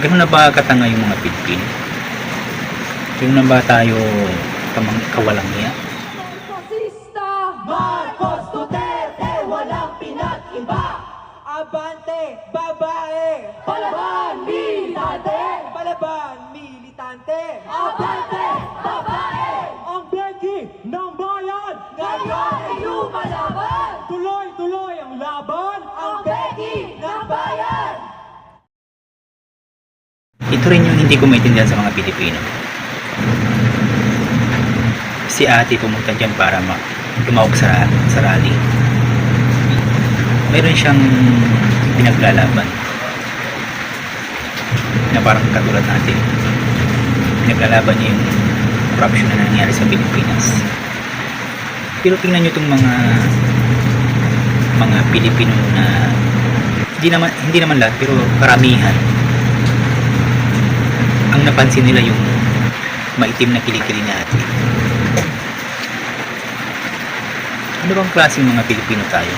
Ganun na ba katanga yung mga Pilipino? Ganun na ba tayo kamang kawalang niya? Marcos Duterte, walang pinag-iba. Abante, babae. Palaban, militante! Palaban, militante. Abante, babae! Ang Becky ng bayan. Ngayon ay lumalaban! Ito rin yung hindi ko maintindihan sa mga Pilipino. Si ate pumunta dyan para ma- sa, sa rally. Meron siyang pinaglalaban na parang katulad natin. Pinaglalaban niya yung corruption na nangyari sa Pilipinas. Pero tingnan nyo itong mga mga Pilipino na hindi naman hindi naman lahat pero karamihan ang napansin nila yung maitim na kilikili ate. Ano bang klaseng mga Pilipino tayo?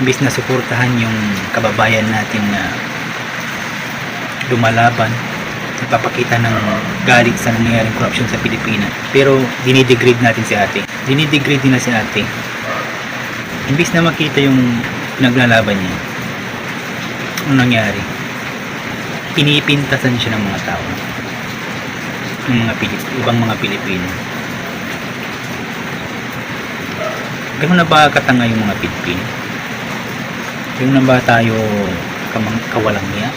Imbis na suportahan yung kababayan natin na lumalaban, nagpapakita ng galit sa nangyayaring corruption sa Pilipinas. Pero dinidegrade natin si ate. Dinidegrade din na si ate. Imbis na makita yung pinaglalaban niya, ano nangyari? Pinipintasan siya ng mga tao. Ng mga Pilip, ibang mga Pilipino. Ganoon na ba katanga yung mga Pilipino? Ganoon na ba tayo kamang kawalang niya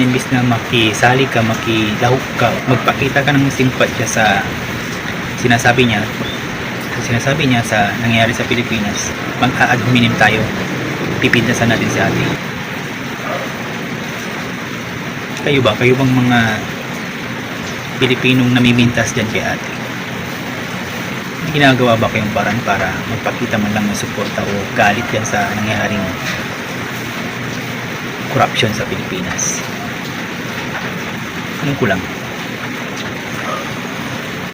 imbis na makisali ka makilahok ka magpakita ka ng simpatya sa sinasabi niya sa sinasabi niya sa nangyayari sa Pilipinas mag-a-ad tayo pipintasan natin si ate. Kayo ba? Kayo bang mga Pilipinong namimintas dyan kay ate? May ginagawa ba kayong parang para magpakita man lang ng suporta o galit yan sa nangyayaring corruption sa Pilipinas? Anong kulang?